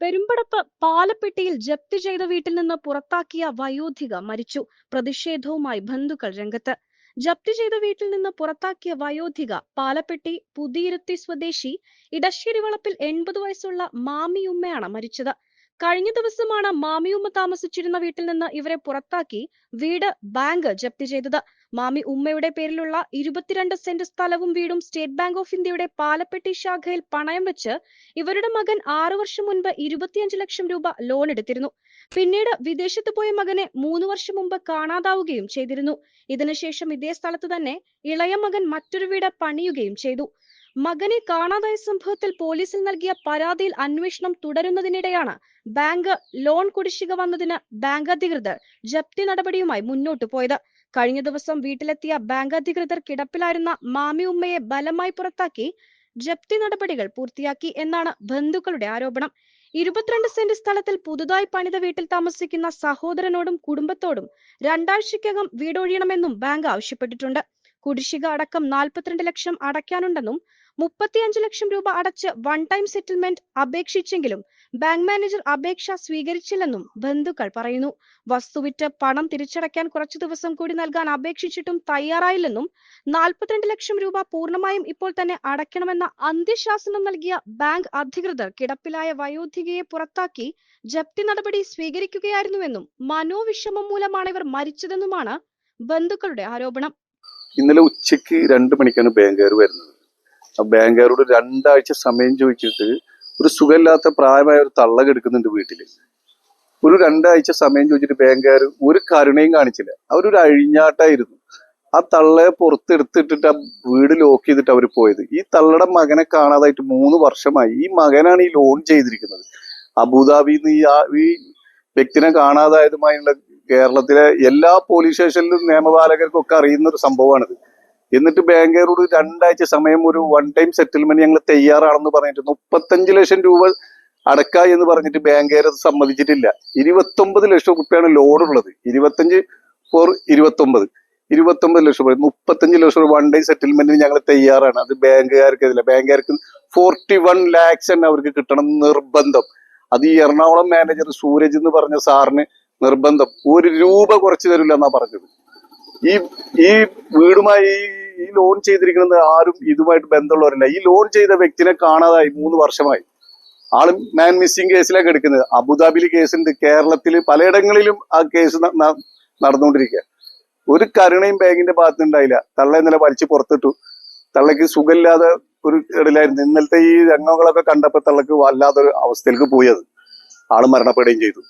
പെരുമ്പടപ്പ് പാലപ്പെട്ടിയിൽ ജപ്തി ചെയ്ത വീട്ടിൽ നിന്ന് പുറത്താക്കിയ വയോധിക മരിച്ചു. പ്രതിഷേധവുമായി ബന്ധുക്കൾ രംഗത്ത്. ജപ്തി ചെയ്ത വീട്ടിൽ നിന്ന് പുറത്താക്കിയ വയോധിക പാലപ്പെട്ടി പുതിയിരുത്തി സ്വദേശി ഇടശ്ശേരി വളപ്പിൽ എൺപത് വയസ്സുള്ള മാമിയുമ്മയാണ് മരിച്ചത്. കഴിഞ്ഞ ദിവസമാണ് മാമിയുമ്മ താമസിച്ചിരുന്ന വീട്ടിൽ നിന്ന് ഇവരെ പുറത്താക്കി വീട് ബാങ്ക് ജപ്തി ചെയ്തത്. മാമി ഉമ്മയുടെ പേരിലുള്ള ഇരുപത്തിരണ്ട് സെന്റ് സ്ഥലവും വീടും സ്റ്റേറ്റ് ബാങ്ക് ഓഫ് ഇന്ത്യയുടെ പാലപ്പെട്ടി ശാഖയിൽ പണയം വെച്ച് ഇവരുടെ മകൻ ആറു വർഷം മുൻപ് ഇരുപത്തിയഞ്ച് ലക്ഷം രൂപ ലോൺ എടുത്തിരുന്നു. പിന്നീട് വിദേശത്ത് പോയ മകനെ മൂന്ന് വർഷം മുമ്പ് കാണാതാവുകയും ചെയ്തിരുന്നു. ഇതിനുശേഷം ഇതേ സ്ഥലത്ത് തന്നെ ഇളയ മകൻ മറ്റൊരു വീട് പണിയുകയും ചെയ്തു. മകനെ കാണാതായ സംഭവത്തിൽ പോലീസിൽ നൽകിയ പരാതിയിൽ അന്വേഷണം തുടരുന്നതിനിടെയാണ് ബാങ്ക് ലോൺ കുടിശ്ശിക വന്നതിന് ബാങ്ക് അധികൃതർ ജപ്തി നടപടിയുമായി മുന്നോട്ടു പോയത്. കഴിഞ്ഞ ദിവസം വീട്ടിലെത്തിയ ബാങ്ക് അധികൃതർ കിടപ്പിലായിരുന്ന മാമി ഉമ്മയെ ബലമായി പുറത്താക്കി ജപ്തി നടപടികൾ പൂർത്തിയാക്കി എന്നാണ് ബന്ധുക്കളുടെ ആരോപണം. ഇരുപത്തിരണ്ട് സെന്റ് സ്ഥലത്തിൽ പുതുതായി പണിത വീട്ടിൽ താമസിക്കുന്ന സഹോദരനോടും കുടുംബത്തോടും രണ്ടാഴ്ചയ്ക്കകം വീടൊഴിയണമെന്നും ബാങ്ക് ആവശ്യപ്പെട്ടിട്ടുണ്ട്. കുടിശ്ശിക അടക്കം നാൽപ്പത്തിരണ്ട് ലക്ഷം അടയ്ക്കാനുണ്ടെന്നും മുപ്പത്തിയഞ്ച് ലക്ഷം രൂപ അടച്ച് വൺ ടൈം സെറ്റിൽമെന്റ് അപേക്ഷിച്ചെങ്കിലും ബാങ്ക് മാനേജർ അപേക്ഷ സ്വീകരിച്ചില്ലെന്നും ബന്ധുക്കൾ പറയുന്നു. വസ്തുവിറ്റ് പണം തിരിച്ചടയ്ക്കാൻ കുറച്ചു ദിവസം കൂടി നൽകാൻ അപേക്ഷിച്ചിട്ടും തയ്യാറായില്ലെന്നും നാൽപ്പത്തിരണ്ട് ലക്ഷം രൂപ പൂർണമായും ഇപ്പോൾ തന്നെ അടയ്ക്കണമെന്ന അന്ത്യശാസനം നൽകിയ ബാങ്ക് അധികൃതർ കിടപ്പിലായ വയോധികയെ പുറത്താക്കി ജപ്തി നടപടി സ്വീകരിക്കുകയായിരുന്നുവെന്നും മനോവിഷമം മൂലമാണ് ഇവർ മരിച്ചതെന്നുമാണ് ബന്ധുക്കളുടെ ആരോപണം. ഇന്നലെ ഉച്ചയ്ക്ക് രണ്ട് മണിക്കാണ് ബാങ്കുകാർ വരുന്നത്. ബാങ്കുകാരോട് രണ്ടാഴ്ച സമയം ചോദിച്ചിട്ട് ഒരു സുഖമില്ലാത്ത പ്രായമായ ഒരു തള്ള കിടക്കുന്നുണ്ട് വീട്ടിൽ ഒരു രണ്ടാഴ്ച സമയം ചോദിച്ചിട്ട് ബാങ്കുകാർ ഒരു കരുണയും കാണിച്ചില്ല. അവരൊരു അഴിഞ്ഞാട്ടായിരുന്നു. ആ തള്ളയെ പുറത്തെടുത്തിട്ടിട്ട് ആ വീട് ലോക്ക് ചെയ്തിട്ട് അവർ പോയത്. ഈ തള്ളയുടെ മകനെ കാണാതായിട്ട് മൂന്ന് വർഷമായി. ഈ മകനാണ് ഈ ലോൺ ചെയ്തിരിക്കുന്നത്. അബുദാബിയിൽ നിന്ന് ഈ വ്യക്തിനെ കാണാതായതുമായുള്ള കേരളത്തിലെ എല്ലാ പോലീസ് സ്റ്റേഷനിലും നിയമപാലകർക്കൊക്കെ അറിയുന്ന ഒരു സംഭവമാണിത്. എന്നിട്ട് ബാങ്കുകാരോട് രണ്ടാഴ്ച സമയം ഒരു വൺ ടൈം സെറ്റിൽമെന്റ് ഞങ്ങൾ തയ്യാറാണെന്ന് പറഞ്ഞിട്ട് മുപ്പത്തഞ്ച് ലക്ഷം രൂപ അടക്ക എന്ന് പറഞ്ഞിട്ട് അത് സമ്മതിച്ചിട്ടില്ല. ഇരുപത്തൊമ്പത് ലക്ഷം റുപ്യാണ് ലോൺ ഉള്ളത്. ഇരുപത്തഞ്ച് ഫോർ ഇരുപത്തൊമ്പത്. ഇരുപത്തൊമ്പത് ലക്ഷം രൂപ മുപ്പത്തഞ്ച് ലക്ഷം രൂപ വൺ ഡേ സെറ്റിൽമെന്റിന് ഞങ്ങൾ തയ്യാറാണ്. അത് ബാങ്കുകാർക്ക് ഇതില്ല ബാങ്കുകാർക്ക് ഫോർട്ടി വൺ ലാക്സ് തന്നെ അവർക്ക് കിട്ടണം നിർബന്ധം. അത് ഈ എറണാകുളം മാനേജർ സൂരജ് എന്ന് പറഞ്ഞ സാറിന് നിർബന്ധം. ഒരു രൂപ കുറച്ച് തരില്ല എന്നാ പറഞ്ഞത്. ഈ ഈ വീടുമായി ഈ- ലോൺ ചെയ്തിരിക്കുന്നത് ആരും ഇതുമായിട്ട് ബന്ധമുള്ളവരല്ല. ഈ ലോൺ ചെയ്ത വ്യക്തിനെ കാണാതായി മൂന്ന് വർഷമായി. ആൾ മാൻ മിസ്സിംഗ് കേസിലേക്ക് എടുക്കുന്നത്. അബുദാബിയിൽ കേസുണ്ട് കേരളത്തിൽ പലയിടങ്ങളിലും ആ കേസ് നടന്നുകൊണ്ടിരിക്കുക. ഒരു കരുണയും ബാങ്കിന്റെ ഭാഗത്ത് ഉണ്ടായില്ല തള്ള ഇന്നലെ വലിച്ചു പുറത്തിട്ടു. തള്ളക്ക് സുഖമില്ലാതെ ഒരു ഇടയിലായിരുന്നു. ഇന്നലത്തെ ഈ രംഗങ്ങളൊക്കെ കണ്ടപ്പോ തള്ളക്ക് വല്ലാത്തൊരു അവസ്ഥയിലേക്ക് പോയത്. ആൾ മരണപ്പെടുകയും ചെയ്തു.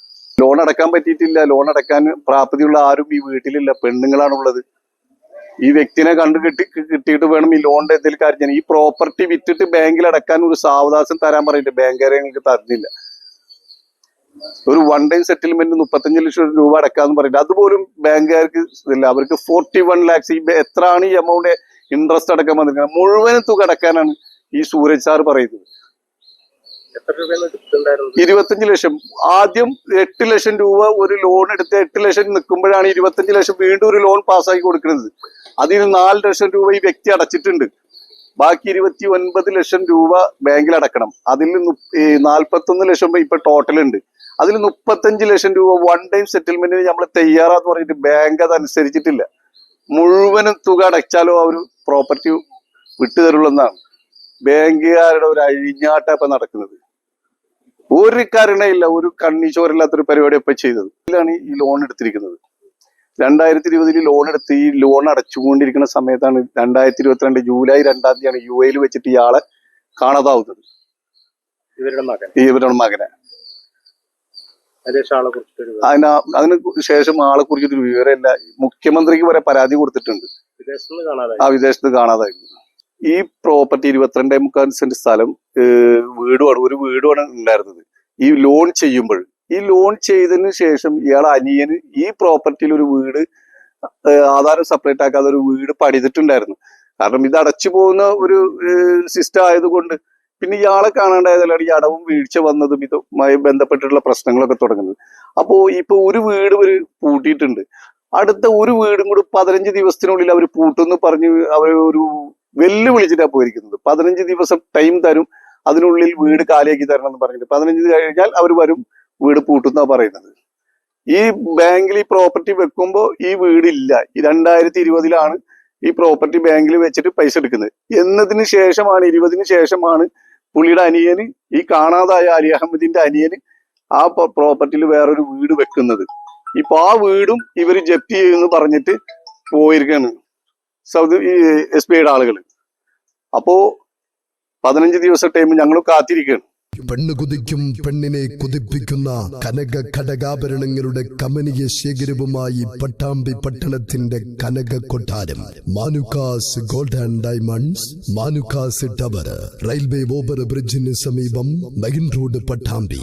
ലോൺ അടക്കാൻ പറ്റിയിട്ടില്ല. ലോൺ അടക്കാൻ പ്രാപ്തിയുള്ള ആരും ഈ വീട്ടിലില്ല. പെണ്ണുങ്ങളാണുള്ളത്. ഈ വ്യക്തിനെ കണ്ടു കിട്ടി കിട്ടിയിട്ട് വേണം ഈ ലോണിന്റെ എന്തെങ്കിലും കാര്യം ഈ പ്രോപ്പർട്ടി വിറ്റിട്ട് ബാങ്കിൽ അടക്കാൻ ഒരു സാവകാശം തരാൻ പറഞ്ഞിട്ട് ബാങ്കുകാരെ ഞങ്ങൾക്ക് തരുന്നില്ല. ഒരു വൺ ടൈം സെറ്റിൽമെന്റ് മുപ്പത്തഞ്ച് ലക്ഷം രൂപ അടക്കാന്ന് പറഞ്ഞിട്ട് അതുപോലും ബാങ്കുകാർക്ക് ഇല്ല അവർക്ക് ഫോർട്ടി വൺ ലാക്സ് ഈ എത്രയാണ് ഈ എമൗണ്ട് ഇൻട്രസ്റ്റ് അടക്കാൻ വന്നിരിക്കുന്നത്? മുഴുവൻ തുക അടക്കാനാണ് ഈ സൂരജ് സാർ പറയുന്നത്. ഇരുപത്തഞ്ച് ലക്ഷം. ആദ്യം എട്ട് ലക്ഷം രൂപ ഒരു ലോൺ എടുത്ത് എട്ട് ലക്ഷം നിൽക്കുമ്പോഴാണ് ഇരുപത്തഞ്ച് ലക്ഷം വീണ്ടും ഒരു ലോൺ പാസ്സാക്കി കൊടുക്കുന്നത്. അതിൽ നാല് ലക്ഷം രൂപ ഈ വ്യക്തി അടച്ചിട്ടുണ്ട്. ബാക്കി ഇരുപത്തി ഒൻപത് ലക്ഷം രൂപ ബാങ്കിൽ അടക്കണം. അതിൽ നാൽപ്പത്തൊന്ന് ലക്ഷം ഇപ്പൊ ടോട്ടൽ ഉണ്ട്. അതിൽ മുപ്പത്തഞ്ച് ലക്ഷം രൂപ വൺ ടൈം സെറ്റിൽമെന്റിന് നമ്മൾ തയ്യാറാന്ന് പറഞ്ഞിട്ട് ബാങ്ക് അത് അനുസരിച്ചിട്ടില്ല. മുഴുവനും തുക അടച്ചാലോ ഒരു പ്രോപ്പർട്ടി വിട്ടുതരുള്ളൂ എന്നാണ്. ബാങ്കുകാരുടെ ഒരു അഴിഞ്ഞാട്ട ഇപ്പൊ നടക്കുന്നത്. ഒരു കരുണയില്ല ഒരു കണ്ണി ചോരില്ലാത്തൊരു പരിപാടി ഇപ്പൊ ചെയ്തത്. ഇതിലാണ് ഈ ലോൺ എടുത്തിരിക്കുന്നത്. രണ്ടായിരത്തി ഇരുപതിൽ ലോൺ എടുത്ത് ഈ ലോൺ അടച്ചുകൊണ്ടിരിക്കുന്ന സമയത്താണ് രണ്ടായിരത്തി ഇരുപത്തിരണ്ട് ജൂലൈ രണ്ടാം തീയതിയാണ് യു എയിൽ വെച്ചിട്ട് ഇയാളെ കാണാതാവുന്നത്. ഇവരുടെ മകൻ. ഇവരുടെ മകനെ. അതിന് അതിന് ശേഷം ആളെ കുറിച്ചൊരു വിവരമില്ല. മുഖ്യമന്ത്രിക്ക് വരെ പരാതി കൊടുത്തിട്ടുണ്ട്. ആ വിദേശത്ത് കാണാതായിരുന്നു ഈ പ്രോപ്പർട്ടി ഇരുപത്തിരണ്ടേ മുക്കാൽ സെന്റ് സ്ഥലം വീടുമാണ് ഒരു വീടുമാണ് ഉണ്ടായിരുന്നത്. ഈ ലോൺ ചെയ്യുമ്പോൾ ഈ ലോൺ ചെയ്തതിന് ശേഷം ഇയാൾ അനിയന് ഈ പ്രോപ്പർട്ടിയിൽ ഒരു വീട് ആധാരം സെപ്പറേറ്റ് ആക്കാതെ ഒരു വീട് പണിതിട്ടുണ്ടായിരുന്നു. കാരണം ഇത് അടച്ചു പോകുന്ന ഒരു സിസ്റ്റം ആയതുകൊണ്ട് പിന്നെ ഇയാളെ കാണാണ്ടായതല്ലാണ് ഈ അടവും വീഴ്ച വന്നതും ഇതുമായി ബന്ധപ്പെട്ടിട്ടുള്ള പ്രശ്നങ്ങളൊക്കെ തുടങ്ങുന്നത്. അപ്പോൾ ഇപ്പൊ ഒരു വീട് ഒരു പൂട്ടിയിട്ടുണ്ട്. അടുത്ത ഒരു വീടും കൂടി പതിനഞ്ച് ദിവസത്തിനുള്ളിൽ അവർ പൂട്ടുന്നു പറഞ്ഞ് അവർ ഒരു വെല്ലുവിളിച്ചിട്ടാണ് പോയിരിക്കുന്നത്. പതിനഞ്ച് ദിവസം ടൈം തരും അതിനുള്ളിൽ വീട് കാലിയാക്കി തരണം എന്ന് പറഞ്ഞിട്ട്. പതിനഞ്ച് കഴിഞ്ഞാൽ അവർ വരും വീട് പൂട്ടുന്ന പറയുന്നത്. ഈ ബാങ്കിൽ ഈ പ്രോപ്പർട്ടി വെക്കുമ്പോൾ ഈ വീടില്ല. രണ്ടായിരത്തി ഇരുപതിലാണ് ഈ പ്രോപ്പർട്ടി ബാങ്കിൽ വെച്ചിട്ട് പൈസ എടുക്കുന്നത്. എന്നതിന് ശേഷമാണ് ഇരുപതിന് ശേഷമാണ് പുള്ളിയുടെ അനിയന് ഈ കാണാതായ അലി അഹമ്മദിന്റെ അനിയന് ആ പ്രോപ്പർട്ടിയിൽ വേറൊരു വീട് വെക്കുന്നത്. ഇപ്പൊ ആ വീടും ഇവർ ജപ്തി ചെയ്യുമെന്ന് പറഞ്ഞിട്ട് പോയിരിക്കാണ് സൗദി ഈ എസ് ബി ഐയുടെ ആളുകൾ. അപ്പോ പതിനഞ്ച് ദിവസം ടൈം ഞങ്ങൾ കാത്തിരിക്കുകയാണ്. പെണ്ണ് കുതിക്കും പെണ്ണിനെ കുതിപ്പിക്കുന്ന കനക ഘടകാഭരണങ്ങളുടെ കമനീയ ശേഖരവുമായി പട്ടാമ്പി പട്ടണത്തിന്റെ കനക കൊട്ടാരം. Manukkas gold and diamonds Manukkas tower railway over ബ്രിഡ്ജിന് സമീപം മെയിൻ റോഡ് പട്ടാമ്പി.